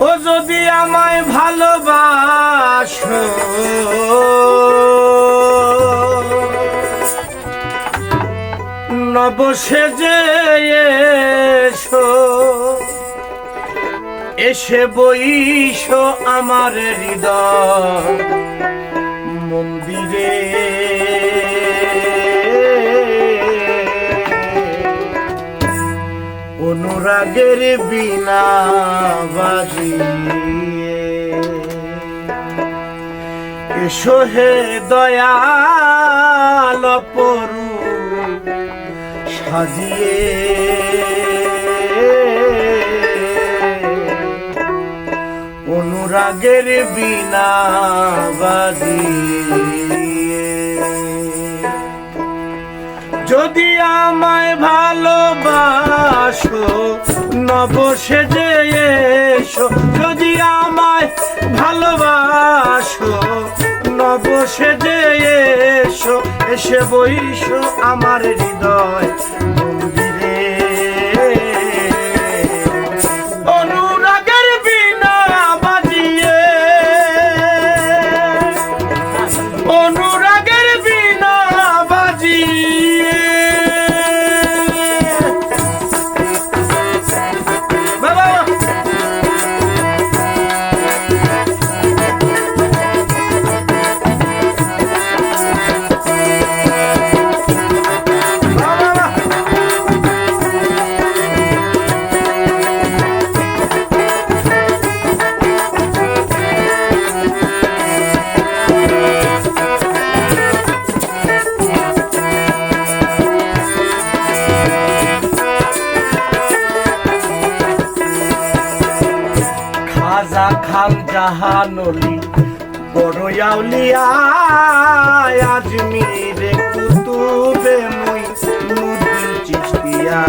ও যদি আমায় ভালোবাসো। নবসে যে এসো এসে বইস আমার হৃদয় মন্দিরে। অনুরাগের বিনা এসো হে দয়াল পরু সাজিয়ে। অনুরাগের বিনা বাজিয়ে যদি আমায় ভালোবাসো নবসে যে এসো। যদি আমায় ভালোবাসো নবসে যে এসো। এসে বইসো আমার হৃদয়। খান বড় আউলিয়া আজমিরে কুতুবে মুই মুদিন চিস্তিয়া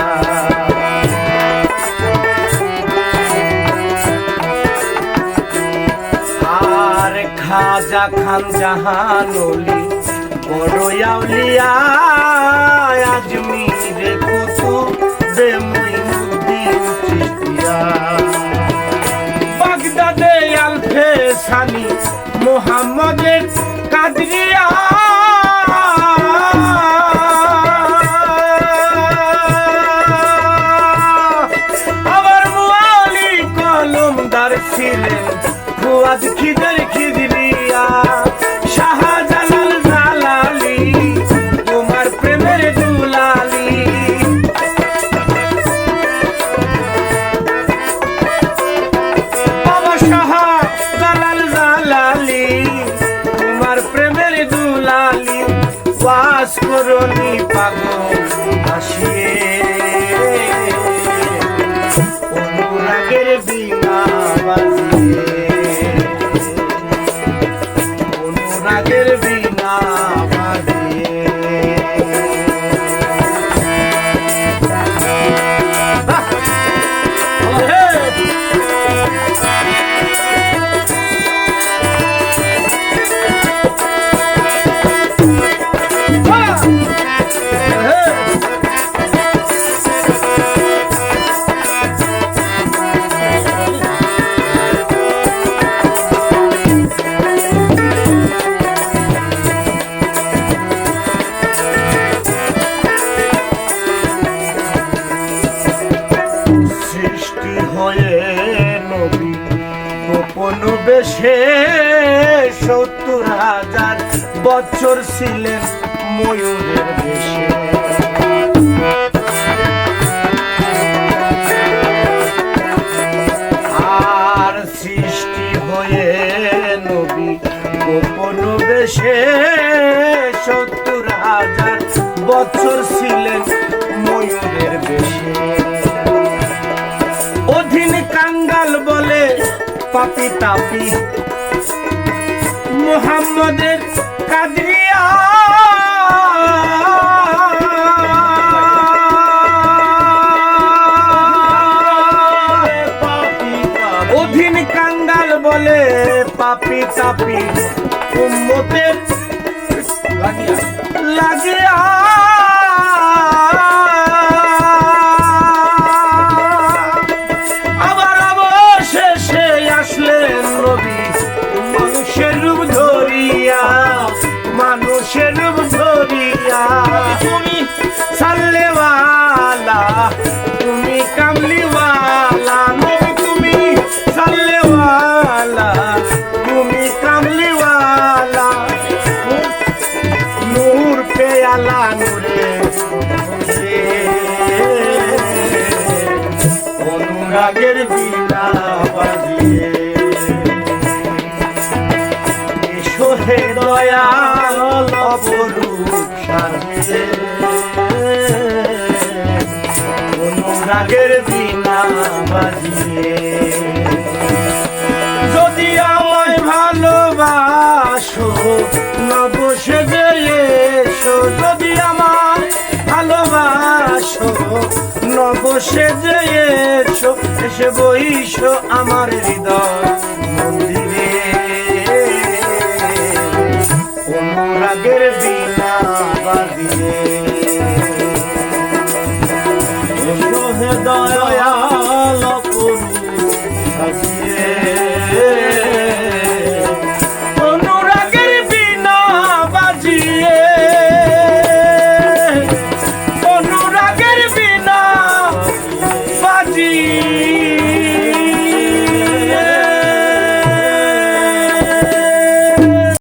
আর খাজা খান জাহানলি, বড় আউলিয়া আজমিরে কুতুবে মুই সানি মোহাম্মদের কাদরিয়া। প্রেমের দুলালি বাস করনি পাগল হাসিয়ে বেশে সত্তর হাজার বছর ছিলেন ময়ূরের দেশে। আর সৃষ্টি হয়ে নবী গোপন সত্তর হাজার বছর ছিলেন ময়ূরের বেশে অধীন কাঙ্গাল বলে পাপি তাপি। মোহাম্মদের কাদরিয়া। অধীন কাঙ্গাল বলে পাপি তাপি। উম্মতের লাগিয়া। নূরে। অনুরাগের বিনা বাজিয়ে। এসো হে দয়াল সাজিয়ে অনুরাগের বিনা বাজিয়ে। সেজেছ এসে বইস আমার হৃদয় মন্দিরে। অনুরাগের বিনা বাদিয়ে হৃদয়